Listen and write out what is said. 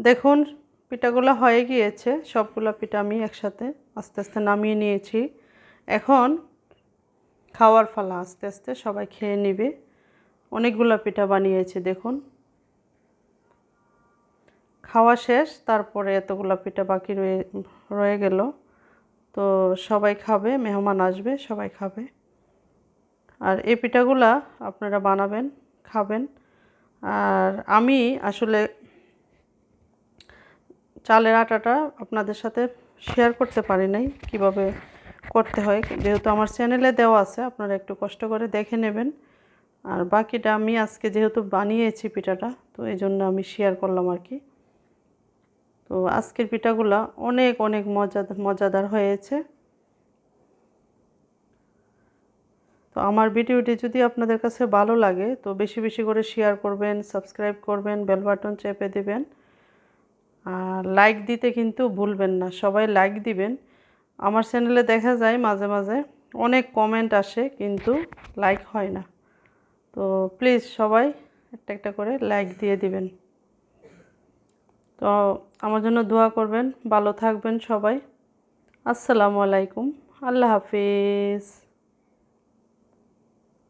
দেখুন, পিঠাগুলো হয়ে গিয়েছে। সবগুলো পিঠা আমি একসাথে আস্তে আস্তে নামিয়ে নিয়েছি। এখন খাওয়ার ফালা আস্তে আস্তে সবাই খেয়ে নেবে। অনেকগুলো পিঠা বানিয়েছি, দেখুন। খাওয়া শেষ, তারপরে এতগুলো পিঠা বাকি রয়ে রয়ে গেল। তো সবাই খাবে, মেহমান আসবে, সবাই খাবে। আর এই পিঠাগুলা আপনারা বানাবেন, খাবেন। আর আমি আসলে চালের আটাটা আপনাদের সাথে শেয়ার করতে পারি নাই, কীভাবে করতে হয়। যেহেতু আমার চ্যানেলে দেওয়া আছে, আপনারা একটু কষ্ট করে দেখে নেবেন। আর বাকিটা আমি আজকে যেহেতু বানিয়েছি পিঠাটা, তো এই জন্য আমি শেয়ার করলাম আর কি। তো আজকের পিঠাগুলা অনেক অনেক মজা মজাদার হয়েছে। তো আমার ভিডিওটি যদি আপনাদের কাছে ভালো লাগে, তো বেশি বেশি করে শেয়ার করবেন সাবস্ক্রাইব করবেন বেল বাটন চেপে দেবেন। লাইক দিতে কিন্তু ভুলবেন না, সবাই লাইক দিবেন। আমার চ্যানেলে দেখা যায় মাঝে মাঝে অনেক কমেন্ট আসে কিন্তু লাইক হয় না। তো প্লিজ সবাই একটা একটা করে লাইক দিয়ে দিবেন। তো আমার জন্য দোয়া করবেন, ভালো থাকবেন সবাই। আসসালামু আলাইকুম, আল্লাহ হাফিজ।